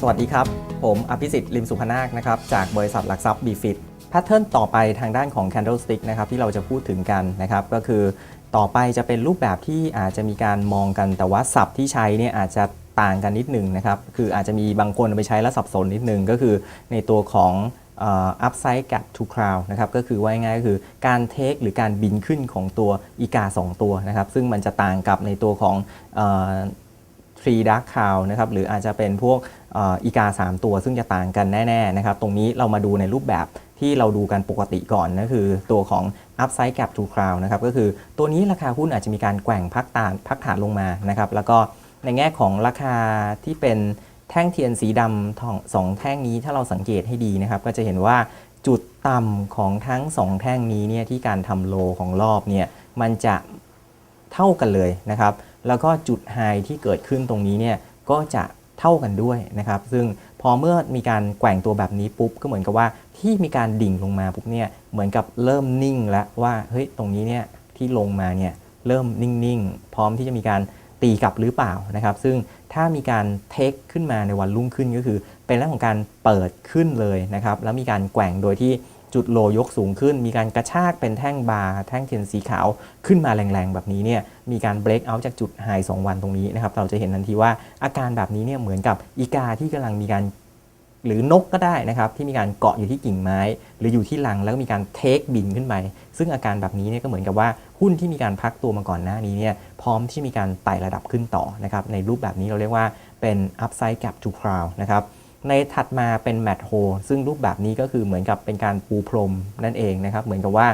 สวัสดีครับ ผมอภิสิทธิ์ลิมสุพนาคนะครับจากบริษัทหลักทรัพย์ b f i t แพทเทิร์นต่อไปทางด้านของ candlestick นะครับที่เราจะพูดถึงกันนะครับก็คือต่อไปจะเป็นรูปแบบที่อาจจะมีการมองกันแต่ว่าศัพท์ที่ใช้เนี่ยอาจจะต่างกันนิดหนึ่งนะครับคืออาจจะมีบางคนไปใช้แล้วสับสนนิดหนึ่งก็คือในตัวของอ่อ upside gap to crown นะครับก็คือว่าง่ายก็คือการเทคหรือการบินขึ้นของตัวอีกา 2 ตัวนะครับซึ่งมันจะต่างกับในตัวของ ทรีดักคาวนะครับหรืออาจจะเป็นพวกอีกา 3 ตัวซึ่งจะต่างกันแน่ๆนะครับตรงนี้เรามาดูในรูปแบบที่เราดูกันปกติก่อนนะคือตัวของ Upside Gap to Crown นะครับก็คือตัวนี้ราคาหุ้นอาจจะมีการแกว่งพักฐานพักฐานลงมานะครับแล้วก็ในแง่ของราคาที่เป็นแท่งเทียนสีดำสองแท่งนี้ถ้าเราสังเกตให้ดีนะครับก็จะเห็นว่าจุดต่ำของทั้งสองแท่งนี้เนี่ยที่การทำโลของรอบเนี่ยมันจะเท่ากันเลยนะครับ แล้วก็จุดไฮที่เกิดขึ้นตรงนี้เนี่ยก็จะเท่ากันด้วยนะครับ ซึ่งพอเมื่อมีการแกว่งตัวแบบนี้ปุ๊บก็เหมือนกับว่าที่มีการดิ่งลงมาปุ๊บเนี่ยเหมือนกับเริ่มนิ่งแล้วว่าเฮ้ยตรงนี้เนี่ยที่ลงมาเนี่ยเริ่มนิ่งๆ พร้อมที่จะมีการตีกลับหรือเปล่านะครับ ซึ่งถ้ามีการเทคขึ้นมาในวันรุ่งขึ้นก็คือ เป็นเรื่องของการเปิดขึ้นเลยนะครับ แล้วมีการแกว่งโดยที่ จุดโลยกสูงขึ้น มีการกระชากเป็นแท่งบาร์แท่งเทียนสีขาวขึ้นมาแรงๆ แบบนี้เนี่ยมีการเบรกเอาจากจุดไฮ2วันตรงนี้นะครับเราจะเห็นทันทีว่าอาการแบบนี้เนี่ยเหมือนกับอีกาที่กำลังมีการหรือนกก็ได้นะครับที่มีการเกาะอยู่ที่กิ่งไม้ หรืออยู่ที่รังแล้วก็มีการเทคบินขึ้นไป ซึ่งอาการแบบนี้เนี่ยก็เหมือนกับว่าหุ้นที่มีการพักตัวมาก่อนหน้านี้เนี่ยพร้อมที่มีการไต่ระดับขึ้นต่อนะครับในรูปแบบนี้เราเรียกว่าเป็น upside gap to crown นะครับ ในถัดมาเป็น mat hole ซึ่งรูปแบบนี้ก็คือเหมือนกับเป็นการปูพรมนั่นเองนะครับ เหมือนกับว่า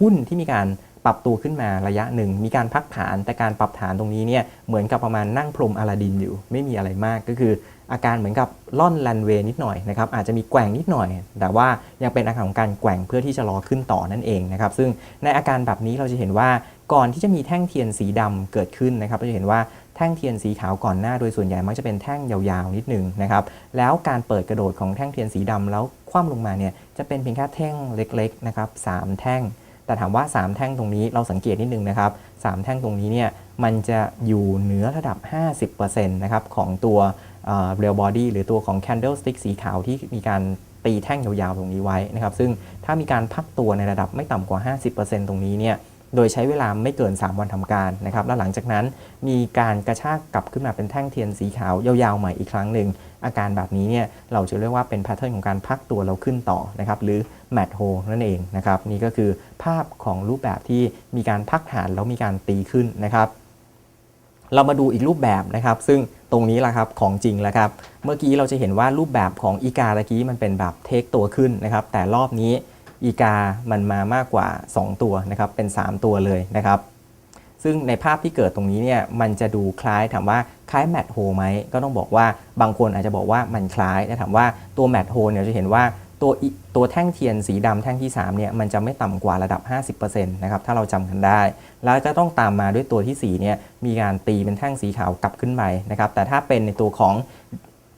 หุ้นที่มีการปรับตัวขึ้นมาระยะหนึ่ง มีการพักฐานแต่การปรับฐานตรงนี้เนี่ยเหมือนกับประมาณนั่งพรมอลาดินอยู่ ไม่มีอะไรมากก็คืออาการเหมือนกับล่อนรันเวย์นิดหน่อยนะครับอาจจะมีแกว่งนิดหน่อย แต่ว่ายังเป็นอาการของการแกว่งเพื่อที่จะรอขึ้นต่อนั่นเองนะครับซึ่งในอาการแบบนี้เราจะเห็นว่าก่อนที่จะมีแท่งเทียนสีดำเกิดขึ้นนะครับเราจะเห็นว่า แท่งเทียนสีขาวก่อนหน้า โดยส่วนใหญ่มักจะเป็นแท่งยาวๆนิดหนึงนะครับแล้วการเปิดกระโดดของแท่งเทียนสีดำแล้วคว่ำลงมาเนี่ยจะเป็นเพียงแค่แท่งเล็กๆนะครับสามแท่ง แต่ถามว่า 3 แท่งตรงนี้เราสังเกตนิดนึงนะครับ3แท่งตรงนี้เนี่ยมันจะอยู่เหนือระดับ 50%นะครับของตัวเรียลบอดี้หรือตัวของ candlestick สีขาวที่มีการตีแท่งยาวๆตรงนี้ไว้นะครับซึ่งถ้ามีการพักตัวในระดับไม่ต่ำกว่า 50%ตรงนี้เนี่ย โดยใช้เวลาไม่เกิน 3 วันทำการนะครับแล้วหลังจากนั้นมีการกระชากกลับขึ้นมาเป็นแท่งเทียนสีขาวยาวๆใหม่อีกครั้งหนึ่งอาการแบบนี้เนี่ยเราจะเรียกว่าเป็นแพทเทิร์นของการพักตัวเราขึ้นต่อนะครับหรือ mat hole นั่นเองนะครับนี่ก็คือภาพของรูปแบบที่มีการพักฐานแล้วมีการตีขึ้นนะครับ เรามาดูอีกรูปแบบนะครับ ซึ่งตรงนี้แหละครับของจริงแล้วครับ เมื่อกี้เราจะเห็นว่ารูปแบบของอีกาตะกี้มันเป็นแบบเทคตัวขึ้นนะครับแต่รอบนี้ อีกามันมามากกว่า 2 ตัวนะครับเป็น 3 ตัวเลยนะครับ ซึ่งในภาพที่เกิดตรงนี้เนี่ยมันจะดูคล้ายถามว่าคล้ายแมทโฮไหมก็ต้องบอกว่าบางคนอาจจะบอกว่ามันคล้ายแต่ถามว่าตัวแมทโฮเนี่ยจะเห็นว่าตัวตัวแท่งเทียนสีดำแท่งที่3เนี่ยมันจะไม่ต่ำกว่าระดับ 50%นะครับถ้าเราจำกันได้ แล้วก็ต้องตามมาด้วยตัวที่4เนี่ยมีการตีเป็นแท่งสีขาวกลับขึ้นไปนะครับแต่ถ้าเป็นในตัวของ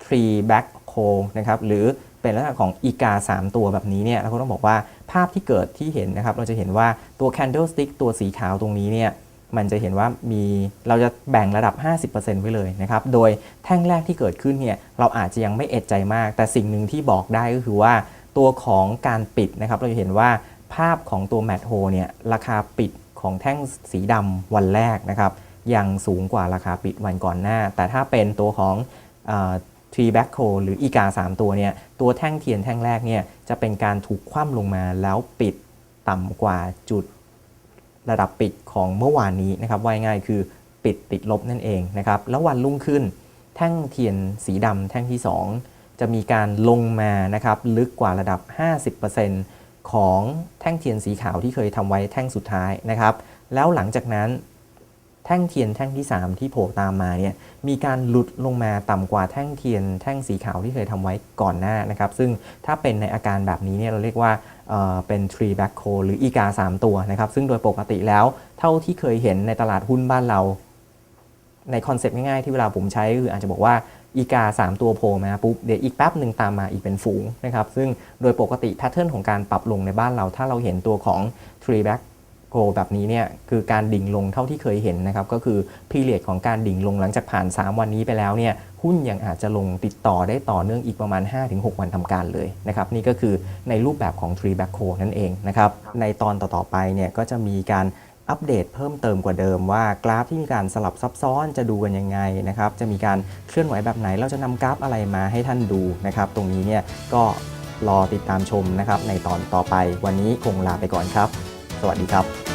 tree back c o นะครับหรือ เป็นลักษณะของอีกา 3 ตัวแบบนี้เนี่ยเราก็ต้องบอกว่าภาพที่เกิดที่เห็นนะครับ เราจะเห็นว่าตัว candlestick ตัวสีขาวตรงนี้เนี่ยมันจะเห็นว่ามีเราจะแบ่งระดับ 50%ไว้เลยนะครับ โดยแท่งแรกที่เกิดขึ้นเนี่ยเราอาจจะยังไม่เอ็ดใจมาก แต่สิ่งหนึ่งที่บอกได้ก็คือว่าตัวของการปิดนะครับ เราจะเห็นว่าภาพของตัว mat h o เนี่ยราคาปิดของแท่งสีดำวันแรกนะครับยังสูงกว่าราคาปิดวันก่อนหน้า แต่ถ้าเป็นตัวของ ทรีแบ็คโคหรืออีกา 3 ตัวเนี่ยตัวแท่งเทียนแท่งแรกเนี่ยจะเป็นการถูกคว่ำลงมาแล้วปิดต่ำกว่าจุดระดับปิดของเมื่อวานนี้นะครับว่าง่ายคือปิดติดลบนั่นเองนะครับแล้ววันรุ่งขึ้น แท่งเทียนสีดำแท่งที่ 2 จะมีการลงมานะครับลึกกว่าระดับ 50%ของแท่งเทียนสีขาวที่เคยทำไว้แท่งสุดท้ายนะครับแล้วหลังจากนั้น แท่งเทียนแท่งที่ 3 ที่โผล่ตามมาเนี่ยมีการหลุดลงมาต่ำกว่าแท่งเทียน แท่งสีขาวที่เคยทำไว้ก่อนหน้านะครับ ซึ่งถ้าเป็นในอาการแบบนี้เนี่ยเราเรียกว่าเเป็น tree back c o หรืออีกา 3 ตัวนะครับ ซึ่งโดยปกติแล้วเท่าที่เคยเห็นในตลาดหุ้นบ้านเรา ในคอนเซ็ปต์ง่ายๆที่เวลาผมใช้ก็คืออาจจะบอกว่าอีกา 3 ตัวโผล่มาปุ๊บเดี๋ยวอีกแป๊บหนึ่งตามมาอีกเป็นฝูงนะครับซึ่งโดยปกติแพทเทิร์นของการปรับลงในบ้านเรา ถ้าเราเห็นตัวของ tree back โกแบบนี้เนี่ยคือการดิ่งลงเท่าที่เคยเห็นนะครับก็คือพีเรียดของการดิ่งลงหลังจากผ่าน 3 วันนี้ไปแล้วเนี่ยหุ้นหุ้นยังอาจจะลงติดต่อได้ต่อเนื่องอีกประมาณ 5-6 วันทำการเลยนะครับนี่ก็คือในรูปแบบของ Tree Back Code นั่นเองนะครับในตอนต่อๆไปเนี่ยก็จะมีการอัปเดตเพิ่มเติมกว่าเดิมว่ากราฟที่มีการสลับซับซ้อนจะดูกันยังไงนะครับจะมีการเคลื่อนไหวแบบไหนเราจะนำกราฟอะไรมาให้ท่านดูนะครับตรงนี้เนี่ยก็รอติดตามชมนะครับในตอนต่อไปวันนี้คงลาไปก่อนครับ สวัสดีครับ